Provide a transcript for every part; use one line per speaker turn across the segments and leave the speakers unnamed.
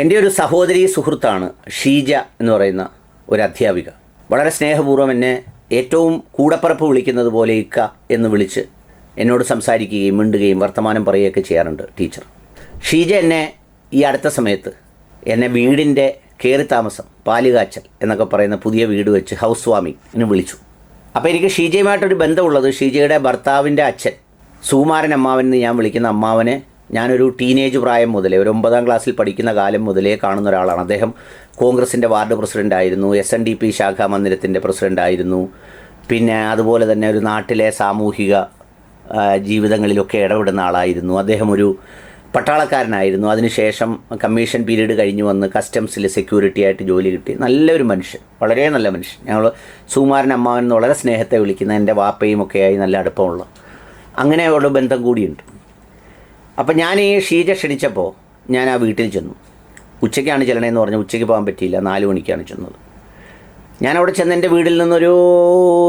എന്റെ ഒരു സഹോദരി സുഹൃത്താണ് ഷീജ എന്ന് പറയുന്ന ഒരു അധ്യാപിക. വളരെ സ്നേഹപൂർവം എന്നെ ഏറ്റവും കൂടപ്പറപ്പ് വിളിക്കുന്നത് പോലെ ഇക്ക എന്ന് വിളിച്ച് എന്നോട് സംസാരിക്കുകയും മിണ്ടുകയും വർത്തമാനം പറയുകയൊക്കെ ചെയ്യാറുണ്ട് ടീച്ചർ. ഷീജ എന്നെ ഈ അടുത്ത സമയത്ത് എന്നെ വീടിന്റെ കയറി താമസം പാലുകാച്ചൽ എന്നൊക്കെ പറയുന്ന പുതിയ വീട് വെച്ച് ഹൗസ് വാമിങ്ങിന് വിളിച്ചു. അപ്പോൾ എനിക്ക് ഷീജയുമായിട്ടൊരു ബന്ധമുള്ളത് ഷീജയുടെ ഭർത്താവിന്റെ അച്ഛൻ സുകുമാരൻ അമ്മാവൻ എന്ന് ഞാൻ വിളിക്കുന്ന അമ്മാവനെ ഞാനൊരു ടീനേജ് പ്രായം മുതലേ ഒരു ഒമ്പതാം ക്ലാസ്സിൽ പഠിക്കുന്ന കാലം മുതലേ കാണുന്ന ഒരാളാണ്. അദ്ദേഹം കോൺഗ്രസിന്റെ വാർഡ് പ്രസിഡന്റ് ആയിരുന്നു എസ് എൻ ഡി പി ശാഖാ മന്ദിരത്തിന്റെ പ്രസിഡന്റ് ആയിരുന്നു പിന്നെ അതുപോലെ തന്നെ ഒരു നാട്ടിലെ സാമൂഹിക ജീവിതങ്ങളിലൊക്കെ ഇടപെടുന്ന ആളായിരുന്നു. അദ്ദേഹം ഒരു പട്ടാളക്കാരനായിരുന്നു. അതിനുശേഷം കമ്മീഷൻ പീരീഡ് കഴിഞ്ഞ് വന്ന് കസ്റ്റംസിൽ സെക്യൂരിറ്റി ആയിട്ട് ജോലി കിട്ടി. നല്ലൊരു മനുഷ്യൻ വളരെ നല്ല മനുഷ്യൻ. ഞങ്ങൾ സുകുമാരൻ അമ്മാവൻ എന്ന് വളരെ സ്നേഹത്തെ വിളിക്കുന്ന എന്റെ വാപ്പയും ഒക്കെയായി നല്ല അടുപ്പമുള്ള. അങ്ങനെയുള്ള ബന്ധം കൂടിയുണ്ട്. അപ്പം ഞാൻ ഈ ഷീജ ക്ഷണിച്ചപ്പോൾ ഞാൻ ആ വീട്ടിൽ ചെന്നു. ഉച്ചയ്ക്കാണ് ചെല്ലണേന്ന് പറഞ്ഞു ഉച്ചയ്ക്ക് പോകാൻ പറ്റിയില്ല. നാല് മണിക്കാണ് ചെന്നത്. ഞാൻ അവിടെ ചെന്ന് എന്റെ വീട്ടിൽ നിന്നൊരു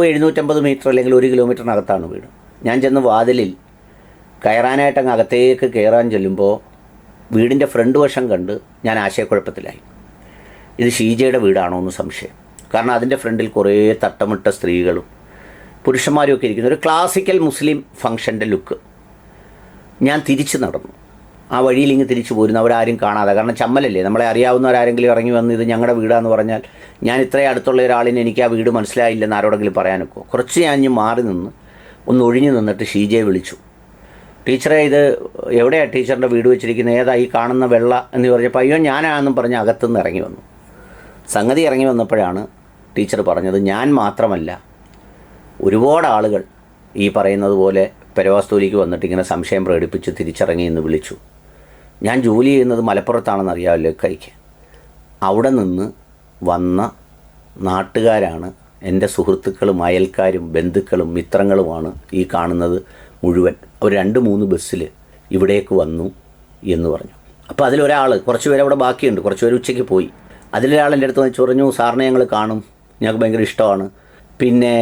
എഴുന്നൂറ്റമ്പത് മീറ്റർ അല്ലെങ്കിൽ ഒരു കിലോമീറ്ററിനകത്താണ് വീട്. ഞാൻ ചെന്ന് വാതിലിൽ കയറാനായിട്ട് അങ്ങ് അകത്തേക്ക് കയറാൻ ചെല്ലുമ്പോൾ വീടിന്റെ ഫ്രണ്ട് വശം കണ്ട് ഞാൻ ആശയക്കുഴപ്പത്തിലായി. ഇത് ഷീജയുടെ വീടാണോ എന്ന് സംശയം. കാരണം അതിന്റെ ഫ്രണ്ടിൽ കുറേ തട്ടമിട്ട സ്ത്രീകളും പുരുഷന്മാരും ഒക്കെ ഇരിക്കുന്ന. ഒരു ക്ലാസിക്കൽ മുസ്ലിം ഫംഗ്ഷന്റെ ലുക്ക്. ഞാൻ തിരിച്ചു നടന്നു. ആ വഴിയിൽ ഇങ്ങ് തിരിച്ചു പോരുന്നു. അവരാരും കാണാതെ. കാരണം ചമ്മലല്ലേ? നമ്മളെ അറിയാവുന്നവരാരെങ്കിലും ഇറങ്ങി വന്ന് ഇത് ഞങ്ങളുടെ വീടാന്ന് പറഞ്ഞാൽ ഞാൻ ഇത്രയും അടുത്തുള്ള ഒരാളിന് എനിക്ക് ആ വീട് മനസ്സിലായില്ലെന്ന് ആരോടെങ്കിലും പറയാനൊക്കെ? കുറച്ച് ഞാൻ മാറി നിന്ന് ഒന്ന് ഒഴിഞ്ഞു നിന്നിട്ട് ഷീജയെ വിളിച്ചു. ടീച്ചറെ ഇത് എവിടെയാണ് ടീച്ചറിന്റെ വീട് വെച്ചിരിക്കുന്നത്? ഏതാ ഈ കാണുന്ന വെള്ള എന്ന് പറഞ്ഞപ്പോൾ അയ്യോ ഞാനാണെന്നും പറഞ്ഞ് അകത്തുനിന്ന് ഇറങ്ങി വന്നു. സംഗതി ഇറങ്ങി വന്നപ്പോഴാണ് ടീച്ചർ പറഞ്ഞത് ഞാൻ മാത്രമല്ല ഒരുപാട് ആളുകൾ ഈ പറയുന്നത് പോലെ പെരവാസ്തൂലിക്ക് വന്നിട്ട് ഇങ്ങനെ സംശയം പ്രകടിപ്പിച്ച് തിരിച്ചിറങ്ങി എന്ന് വിളിച്ചു. ഞാൻ ജോലി ചെയ്യുന്നത് മലപ്പുറത്താണെന്ന് അറിയാമല്ലോ കൈക്ക്. അവിടെ നിന്ന് വന്ന നാട്ടുകാരാണ് എന്റെ സുഹൃത്തുക്കളും അയൽക്കാരും ബന്ധുക്കളും മിത്രങ്ങളുമാണ് ഈ കാണുന്നത് മുഴുവൻ. അവർ രണ്ട് മൂന്ന് ബസ്സിൽ ഇവിടേക്ക് വന്നു എന്ന് പറഞ്ഞു. അപ്പോൾ അതിലൊരാൾ കുറച്ച് പേര് അവിടെ ബാക്കിയുണ്ട് കുറച്ച് പേര് ഉച്ചയ്ക്ക് പോയി. അതിലൊരാൾ എന്റെ അടുത്ത് വെച്ച് പറഞ്ഞു സാറിനെ ഞങ്ങൾ കാണും ഞങ്ങൾക്ക് ഭയങ്കര ഇഷ്ടമാണ്. പിന്നെ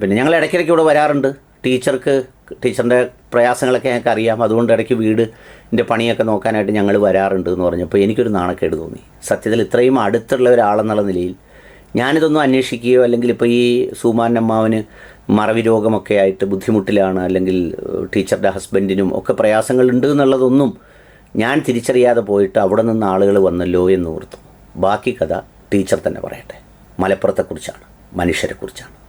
പിന്നെ ഞങ്ങൾ ഇടയ്ക്കിടയ്ക്ക് ഇവിടെ വരാറുണ്ട്. ടീച്ചർക്ക് ടീച്ചറിന്റെ പ്രയാസങ്ങളൊക്കെ ഞങ്ങൾക്ക് അറിയാം. അതുകൊണ്ട് ഇടയ്ക്ക് വീടിന്റെ പണിയൊക്കെ നോക്കാനായിട്ട് ഞങ്ങൾ വരാറുണ്ട് എന്ന് പറഞ്ഞപ്പോൾ എനിക്കൊരു നാണക്കേട് തോന്നി. സത്യത്തിൽ ഇത്രയും അടുത്തുള്ള ഒരാളെന്നുള്ള നിലയിൽ ഞാനിതൊന്നും അന്വേഷിക്കുകയോ അല്ലെങ്കിൽ ഇപ്പോൾ ഈ സുമാൻ അമ്മാവന് മറവി രോഗമൊക്കെ ആയിട്ട് ബുദ്ധിമുട്ടിലാണ് അല്ലെങ്കിൽ ടീച്ചറുടെ ഹസ്ബൻഡിനും ഒക്കെ പ്രയാസങ്ങളുണ്ട് എന്നുള്ളതൊന്നും ഞാൻ തിരിച്ചറിയാതെ പോയിട്ട് അവിടെ നിന്ന് ആളുകൾ വന്നല്ലോ എന്ന് ഓർത്തു. ബാക്കി കഥ ടീച്ചർ തന്നെ പറയട്ടെ. മലപ്പുറത്തെക്കുറിച്ചാണ് മനുഷ്യരെക്കുറിച്ചാണ്.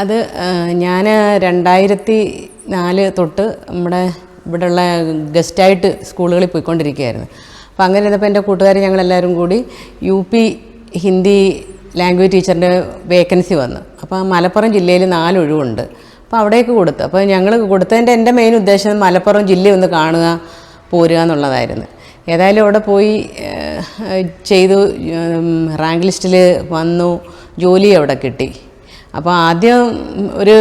അത് ഞാൻ രണ്ടായിരത്തി നാല് തൊട്ട് നമ്മുടെ ഇവിടെയുള്ള ഗസ്റ്റായിട്ട് സ്കൂളുകളിൽ പോയിക്കൊണ്ടിരിക്കുകയായിരുന്നു. അപ്പോൾ അങ്ങനെ ഇരുന്നപ്പോൾ എന്റെ കൂട്ടുകാർ ഞങ്ങളെല്ലാവരും കൂടി യു പി ഹിന്ദി ലാംഗ്വേജ് ടീച്ചറിന്റെ വേക്കൻസി വന്നു. അപ്പോൾ മലപ്പുറം ജില്ലയിൽ നാല് ഒഴിവുണ്ട്. അപ്പോൾ അവിടേക്ക് കൊടുത്തു. അപ്പോൾ ഞങ്ങൾ കൊടുത്തതിന്റെ എന്റെ മെയിൻ ഉദ്ദേശം മലപ്പുറം ജില്ല ഒന്ന് കാണുക പോരുക എന്നുള്ളതായിരുന്നു. ഏതായാലും അവിടെ പോയി ചെയ്തു റാങ്ക് ലിസ്റ്റിൽ വന്നു ജോലി അവിടെ കിട്ടി. അപ്പോൾ ആദ്യം ഒരു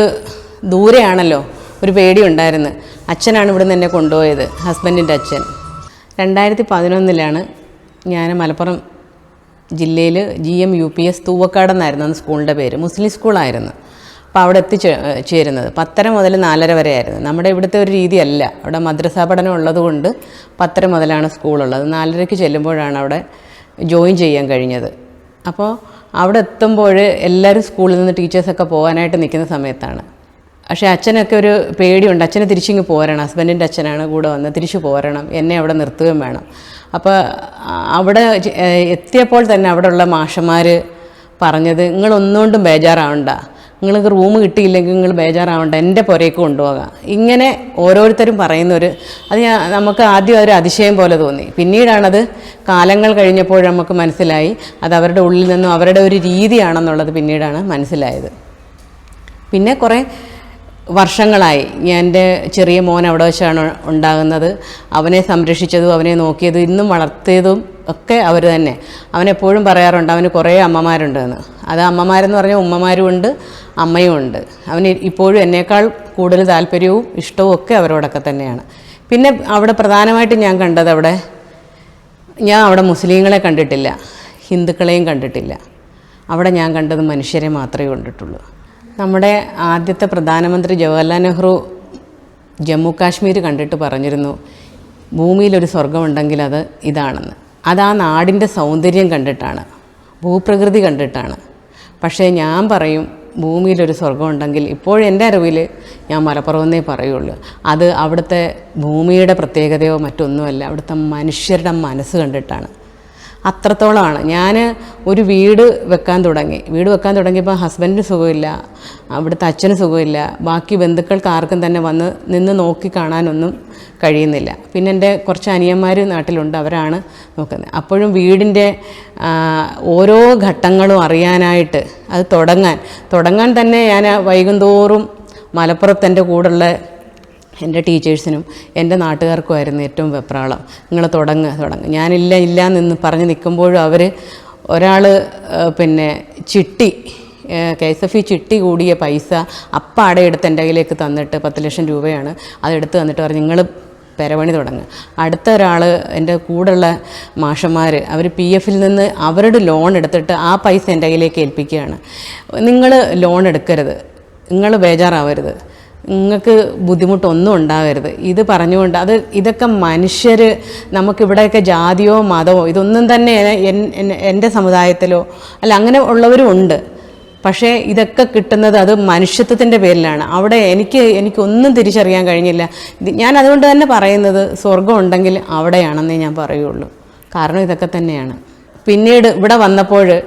ദൂരെയാണല്ലോ ഒരു പേടിയുണ്ടായിരുന്നു. അച്ഛനാണ് ഇവിടുന്ന് എന്നെ കൊണ്ടുപോയത് ഹസ്ബൻഡിന്റെ അച്ഛൻ. രണ്ടായിരത്തി പതിനൊന്നിലാണ് ഞാൻ മലപ്പുറം ജില്ലയിൽ G M U P S Thoovakkad എന്നായിരുന്നു അന്ന് സ്കൂളിന്റെ പേര്. മുസ്ലിം സ്കൂളായിരുന്നു. അപ്പോൾ അവിടെ എത്തിച്ചേ ചേരുന്നത്. പത്തര മുതൽ നാലര വരെ ആയിരുന്നു നമ്മുടെ ഇവിടുത്തെ ഒരു രീതിയല്ല. അവിടെ മദ്രസാ പഠനം ഉള്ളതുകൊണ്ട് പത്തര മുതലാണ് സ്കൂളുള്ളത്. നാലരയ്ക്ക് ചെല്ലുമ്പോഴാണ് അവിടെ ജോയിൻ ചെയ്യാൻ കഴിഞ്ഞത്. അപ്പോൾ അവിടെ എത്തുമ്പോൾ എല്ലാവരും സ്കൂളിൽ നിന്ന് ടീച്ചേഴ്സൊക്കെ പോകാനായിട്ട് നിൽക്കുന്ന സമയത്താണ്. പക്ഷേ അച്ഛനൊക്കെ ഒരു പേടിയുണ്ട്. അച്ഛന് തിരിച്ചിങ്ങ് പോരണം. ഹസ്ബൻഡിന്റെ അച്ഛനാണ് കൂടെ വന്ന് തിരിച്ചു പോരണം. എന്നെ അവിടെ നിർത്തുകയും വേണം. അപ്പോൾ അവിടെ എത്തിയപ്പോൾ തന്നെ അവിടെയുള്ള മാഷന്മാർ പറഞ്ഞത് നിങ്ങളൊന്നുകൊണ്ടും ബേജാറാവണ്ട. നിങ്ങൾക്ക് റൂം കിട്ടിയില്ലെങ്കിൽ നിങ്ങൾ ബേജാറാവണ്ട എന്റെ പുരയ്ക്ക് കൊണ്ടുപോകാം. ഇങ്ങനെ ഓരോരുത്തരും പറയുന്നൊരു അത് ഞാൻ നമുക്ക് ആദ്യം ഒരു അതിശയം പോലെ തോന്നി. പിന്നീടാണത് കാലങ്ങൾ കഴിഞ്ഞപ്പോൾ നമുക്ക് മനസ്സിലായി അത് അവരുടെ ഉള്ളിൽ നിന്നും അവരുടെ ഒരു രീതിയാണെന്നുള്ളത് പിന്നീടാണ് മനസ്സിലായത്. പിന്നെ കുറേ വർഷങ്ങളായി. ഞാൻ എന്റെ ചെറിയ മോൻ അവിടെ വെച്ചാണ് ഉണ്ടാകുന്നത്. അവനെ സംരക്ഷിച്ചതും അവനെ നോക്കിയതും ഇന്നും വളർത്തിയതും ഒക്കെ അവർ തന്നെ. അവനെപ്പോഴും പറയാറുണ്ട് അവന് കുറേ അമ്മമാരുണ്ടെന്ന്. അത് അമ്മമാരെന്ന് പറഞ്ഞാൽ ഉമ്മമാരും ഉണ്ട് അമ്മയും ഉണ്ട് അവന് ഇപ്പോഴും എന്നേക്കാൾ കൂടുതൽ താല്പര്യവും ഇഷ്ടവും ഒക്കെ അവരോടൊക്കെ തന്നെയാണ്. പിന്നെ അവിടെ പ്രധാനമായിട്ടും ഞാൻ കണ്ടത് അവിടെ ഞാൻ അവിടെ മുസ്ലിങ്ങളെ കണ്ടിട്ടില്ല ഹിന്ദുക്കളെയും കണ്ടിട്ടില്ല. അവിടെ ഞാൻ കണ്ടത് മനുഷ്യരെ മാത്രമേ കണ്ടിട്ടുള്ളൂ. നമ്മുടെ ആദ്യത്തെ പ്രധാനമന്ത്രി ജവഹർലാൽ നെഹ്റു ജമ്മു കാശ്മീർ കണ്ടിട്ട് പറഞ്ഞിരുന്നു ഭൂമിയിലൊരു സ്വർഗമുണ്ടെങ്കിൽ അത് ഇതാണെന്ന്. അത് ആ നാടിന്റെ സൗന്ദര്യം കണ്ടിട്ടാണ് ഭൂപ്രകൃതി കണ്ടിട്ടാണ്. പക്ഷേ ഞാൻ പറയും ഭൂമിയിലൊരു സ്വർഗമുണ്ടെങ്കിൽ ഇപ്പോഴെന്റെ അറിവിൽ ഞാൻ മലപ്പുറമെന്നേ പറയുള്ളൂ. അത് അവിടുത്തെ ഭൂമിയുടെ പ്രത്യേകതയോ മറ്റൊന്നുമല്ല അവിടുത്തെ മനുഷ്യരുടെ മനസ്സ് കണ്ടിട്ടാണ്. അത്രത്തോളമാണ്. ഞാൻ ഒരു വീട് വെക്കാൻ തുടങ്ങി. വീട് വെക്കാൻ തുടങ്ങിയപ്പോൾ ഹസ്ബൻഡിന് സുഖമില്ല അവിടുത്തെ അച്ഛന് സുഖമില്ല. ബാക്കി ബന്ധുക്കൾക്ക് ആർക്കും തന്നെ വന്ന് നിന്ന് നോക്കി കാണാനൊന്നും കഴിയുന്നില്ല. പിന്നെ എന്റെ കുറച്ച് അനിയന്മാർ നാട്ടിലുണ്ട് അവരാണ് നോക്കുന്നത്. അപ്പോഴും വീടിന്റെ ഓരോ ഘട്ടങ്ങളും അറിയാനായിട്ട് അത് തുടങ്ങാൻ തുടങ്ങാൻ തന്നെ ഞാൻ വൈകുന്തോറും മലപ്പുറത്ത് എന്റെ കൂടെയുള്ള എന്റെ ടീച്ചേഴ്സിനും എന്റെ നാട്ടുകാർക്കുമായിരുന്നു ഏറ്റവും വെപ്രാളം. നിങ്ങൾ തുടങ്ങുക തുടങ്ങുക ഞാനില്ല ഇല്ല എന്ന് പറഞ്ഞ് നിൽക്കുമ്പോഴും അവർ ഒരാൾ പിന്നെ ചിട്ടി കെ എസ് എഫ് ഇ ചിട്ടി കൂടിയ പൈസ അപ്പാടെ എടുത്ത് എന്റെ കയ്യിലേക്ക് തന്നിട്ട് പത്ത് ലക്ഷം രൂപയാണ് അതെടുത്ത് തന്നിട്ട് പറഞ്ഞു നിങ്ങൾ പെരപണി തുടങ്ങുക. അടുത്ത ഒരാൾ എന്റെ കൂടെയുള്ള മാഷന്മാർ അവർ പി എഫിൽ നിന്ന് അവരുടെ ലോൺ എടുത്തിട്ട് ആ പൈസ എന്റെ കയ്യിലേക്ക് ഏൽപ്പിക്കുകയാണ്. നിങ്ങൾ ലോൺ എടുക്കരുത്. നിങ്ങൾ ബേജാറാവരുത്. നിങ്ങൾക്ക് ബുദ്ധിമുട്ടൊന്നും ഉണ്ടാകരുത് ഇത് പറഞ്ഞുകൊണ്ട് അത് ഇതൊക്കെ മനുഷ്യർ നമുക്കിവിടെയൊക്കെ ജാതിയോ മതമോ ഇതൊന്നും തന്നെ എൻ- എൻ- എന്റെ സമുദായത്തിലോ അല്ല അങ്ങനെ ഉള്ളവരും ഉണ്ട്. പക്ഷേ ഇതൊക്കെ കിട്ടുന്നത് അത് മനുഷ്യത്വത്തിന്റെ പേരിലാണ്. അവിടെ എനിക്ക് എനിക്കൊന്നും തിരിച്ചറിയാൻ കഴിഞ്ഞില്ല. ഞാൻ അതുകൊണ്ട് തന്നെ പറയുന്നത് സ്വർഗം ഉണ്ടെങ്കിൽ അവിടെയാണെന്നേ ഞാൻ പറയുള്ളൂ. കാരണം ഇതൊക്കെ തന്നെയാണ്. പിന്നീട് ഇവിടെ വന്നപ്പോൾ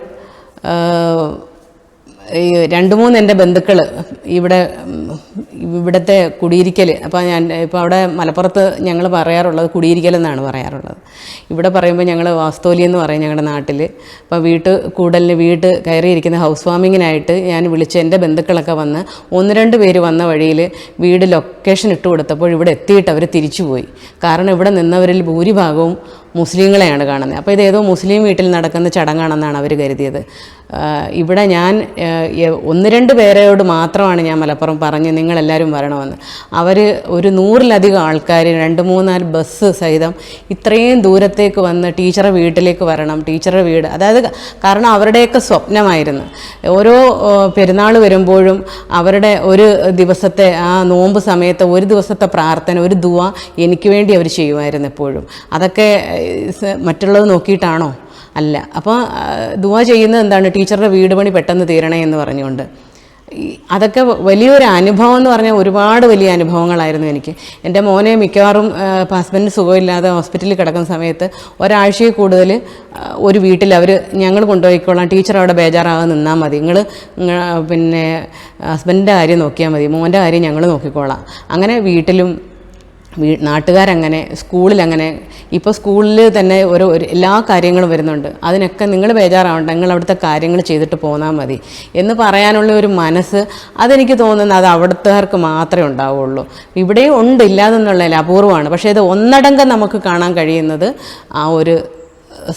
ഈ രണ്ട് മൂന്ന് എന്റെ ബന്ധുക്കൾ ഇവിടെ ഇവിടുത്തെ കുടിയിരിക്കൽ അപ്പോൾ ഞാൻ ഇപ്പോൾ അവിടെ മലപ്പുറത്ത് ഞങ്ങൾ പറയാറുള്ളത് കുടിയിരിക്കൽ എന്നാണ് പറയാറുള്ളത്. ഇവിടെ പറയുമ്പോൾ ഞങ്ങൾ വാസ്തോലി എന്ന് പറയും ഞങ്ങളുടെ നാട്ടിൽ അപ്പോൾ വീട്ട് കൂടലിന് വീട്ട് കയറിയിരിക്കുന്ന ഹൗസ് വാമിങ്ങിനായിട്ട് ഞാൻ വിളിച്ച് എന്റെ ബന്ധുക്കളൊക്കെ വന്ന് ഒന്ന് രണ്ട് പേര് വന്ന വഴിയിൽ വീട് ലൊക്കേഷൻ ഇട്ട് കൊടുത്തപ്പോൾ ഇവിടെ എത്തിയിട്ട് അവർ തിരിച്ചു പോയി കാരണം ഇവിടെ നിന്നവരിൽ ഭൂരിഭാഗവും മുസ്ലിങ്ങളെയാണ് കാണുന്നത്. അപ്പോൾ ഇത് ഏതോ മുസ്ലിം വീട്ടിൽ നടക്കുന്ന ചടങ്ങാണെന്നാണ് അവർ കരുതിയത്. ഇവിടെ ഞാൻ ഒന്ന് രണ്ട് പേരോട് മാത്രമാണ് ഞാൻ മലപ്പുറം പറഞ്ഞ് നിങ്ങളെല്ലാവരും വരണമെന്ന്. അവർ ഒരു നൂറിലധികം ആൾക്കാർ രണ്ട് മൂന്നാൽ ബസ് സഹിതം ഇത്രയും ദൂരത്തേക്ക് വന്ന് ടീച്ചറെ വീട്ടിലേക്ക് വരണം ടീച്ചറുടെ വീട്. അതായത് കാരണം അവരുടെയൊക്കെ സ്വപ്നമായിരുന്നു. ഓരോ പെരുന്നാൾ വരുമ്പോഴും അവരുടെ ഒരു ദിവസത്തെ ആ നോമ്പ് സമയത്ത് ഒരു ദിവസത്തെ പ്രാർത്ഥന ഒരു ദുവ എനിക്ക് വേണ്ടി അവർ ചെയ്യുമായിരുന്നു എപ്പോഴും. അതൊക്കെ മറ്റുള്ളത് നോക്കിയിട്ടാണോ? അല്ല. അപ്പോൾ ദുവ ചെയ്യുന്നത് എന്താണ്? ടീച്ചറുടെ വീട് പണി പെട്ടെന്ന് തീരണേ എന്ന് പറഞ്ഞുകൊണ്ട്. അതൊക്കെ വലിയൊരു അനുഭവം എന്ന് പറഞ്ഞാൽ ഒരുപാട് വലിയ അനുഭവങ്ങളായിരുന്നു എനിക്ക്. എന്റെ മോനെ മിക്കവാറും ഹസ്ബൻഡ് സുഖമില്ലാതെ ഹോസ്പിറ്റലിൽ കിടക്കുന്ന സമയത്ത് ഒരാഴ്ചയിൽ കൂടുതൽ ഒരു വീട്ടിൽ അവർ ഞങ്ങൾ കൊണ്ടുപോയിക്കോളാം. ടീച്ചർ അവിടെ ബേജാറാകാതെ നിന്നാൽ മതി. നിങ്ങൾ പിന്നെ ഹസ്ബൻഡിന്റെ കാര്യം നോക്കിയാൽ മതി. മോന്റെ കാര്യം ഞങ്ങൾ നോക്കിക്കോളാം. അങ്ങനെ വീട്ടിലും നാട്ടുകാരങ്ങനെ സ്കൂളിലങ്ങനെ ഇപ്പോൾ സ്കൂളിൽ തന്നെ ഒരു എല്ലാ കാര്യങ്ങളും വരുന്നുണ്ട്. അതിനൊക്കെ നിങ്ങൾ ബേജാറാവണ്ട. നിങ്ങൾ അവിടുത്തെ കാര്യങ്ങൾ ചെയ്തിട്ട് പോന്നാൽ മതി. എന്ന് പറയാനുള്ള ഒരു മനസ്സ് അതെനിക്ക് തോന്നുന്നത് അത് അവിടുത്തുകാർക്ക് മാത്രമേ ഉണ്ടാവുള്ളൂ. ഇവിടെയും ഉണ്ട് ഇല്ലാതെന്നുള്ളതിൽ അപൂർവമാണ്. പക്ഷേ ഇത് ഒന്നടങ്കം നമുക്ക് കാണാൻ കഴിയുന്നത് ആ ഒരു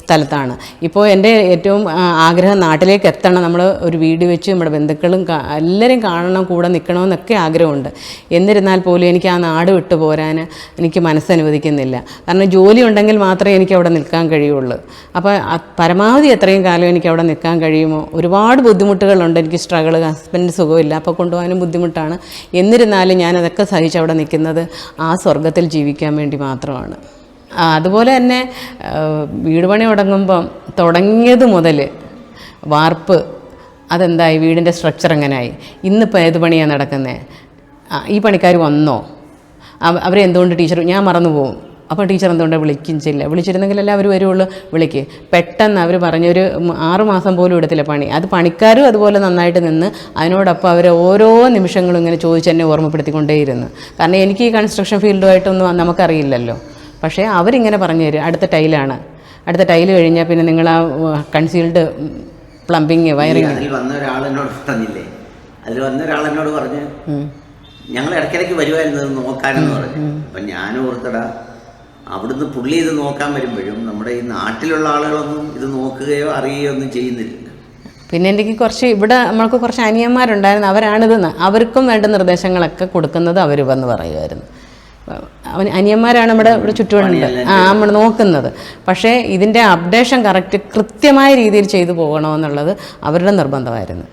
സ്ഥലത്താണ്. ഇപ്പോൾ എന്റെ ഏറ്റവും ആഗ്രഹം നാട്ടിലേക്ക് എത്തണം. നമ്മൾ ഒരു വീട് വെച്ച് നമ്മുടെ ബന്ധുക്കളും എല്ലാവരും കാണണം കൂടെ നിൽക്കണമെന്നൊക്കെ ആഗ്രഹമുണ്ട്. എന്നിരുന്നാൽ പോലും എനിക്ക് ആ നാട് വിട്ടു പോരാൻ എനിക്ക് മനസ്സനുവദിക്കുന്നില്ല. കാരണം ജോലി ഉണ്ടെങ്കിൽ മാത്രമേ എനിക്ക് അവിടെ നിൽക്കാൻ കഴിയുള്ളൂ. അപ്പോൾ പരമാവധി എത്രയും കാലം എനിക്ക് അവിടെ നിൽക്കാൻ കഴിയുമോ? ഒരുപാട് ബുദ്ധിമുട്ടുകളുണ്ട്. എനിക്ക് സ്ട്രഗിൾ ഹസ്ബൻഡ് സുഖമില്ല. അപ്പോൾ കൊണ്ടുപോകാനും ബുദ്ധിമുട്ടാണ്. എന്നിരുന്നാലും ഞാൻ അതൊക്കെ സഹിച്ച് അവിടെ നിൽക്കുന്നത് ആ സ്വർഗത്തിൽ ജീവിക്കാൻ വേണ്ടി മാത്രമാണ്. അതുപോലെ തന്നെ വീട് പണി തുടങ്ങുമ്പം തുടങ്ങിയത് മുതൽ വാർപ്പ് അതെന്തായി? വീടിന്റെ സ്ട്രക്ചർ എങ്ങനെയായി? ഇന്നിപ്പോൾ ഏത് പണിയാണ് നടക്കുന്നത് ഈ പണിക്കാർ വന്നോ? അവരെ എന്തുകൊണ്ട് ടീച്ചർ ഞാൻ മറന്നു പോകും അപ്പോൾ ടീച്ചർ എന്തുകൊണ്ട് വിളിക്കിച്ചില്ല? വിളിച്ചിരുന്നെങ്കിലല്ലേ അവർ വരുള്ളൂ വിളിക്ക്. പെട്ടെന്ന് അവർ പറഞ്ഞൊരു ആറുമാസം ആറ് മാസം പോലും എടുത്തില്ല പണി. അത് പണിക്കാരും അതുപോലെ നന്നായിട്ട് നിന്ന് അതിനോടൊപ്പം അവർ ഓരോ നിമിഷങ്ങളും ഇങ്ങനെ ചോദിച്ച് എന്നെ ഓർമ്മപ്പെടുത്തിക്കൊണ്ടേയിരുന്നു. കാരണം എനിക്ക് ഈ കൺസ്ട്രക്ഷൻ ഫീൽഡുമായിട്ടൊന്നും നമുക്കറിയില്ലല്ലോ. പക്ഷേ അവരിങ്ങനെ പറഞ്ഞു തരും അടുത്ത ടൈലാണ്. അടുത്ത ടൈൽ കഴിഞ്ഞാൽ പിന്നെ നിങ്ങൾ ആ കൺസീൽഡ് പ്ലംബിങ് വയറിങ്.
അതിൽ വന്ന ഒരാൾ എന്നോട് പറഞ്ഞില്ലേ അതിൽ വന്ന ഒരാൾ എന്നോട് പറഞ്ഞു ഞങ്ങൾ ഇടയ്ക്കിടയ്ക്ക് വരുമായിരുന്നു നോക്കാനെന്ന് പറഞ്ഞു. അപ്പം ഞാൻ ഓർത്തടാ അവിടുന്ന് പുള്ളി ഇത് നോക്കാൻ വരുമ്പോഴും നമ്മുടെ ഈ നാട്ടിലുള്ള ആളുകളൊന്നും ഇത് നോക്കുകയോ അറിയുകയോ ഒന്നും ചെയ്യുന്നില്ല.
പിന്നെ എനിക്ക് കുറച്ച് ഇവിടെ നമ്മൾക്ക് കുറച്ച് അനിയന്മാരുണ്ടായിരുന്നു അവരാണിത് അവർക്കും വേണ്ട നിർദ്ദേശങ്ങളൊക്കെ കൊടുക്കുന്നത് അവർ വന്ന് പറയുമായിരുന്നു. അവൻ അനിയന്മാരാണ് നമ്മുടെ ഇവിടെ ചുറ്റുപാടുണ്ട് ആ നമ്മൾ നോക്കുന്നത്. പക്ഷേ ഇതിന്റെ അപ്ഡേഷൻ കറക്റ്റ് കൃത്യമായ രീതിയിൽ ചെയ്തു പോകണമെന്നുള്ളത് അവരുടെ നിർബന്ധമായിരുന്നു.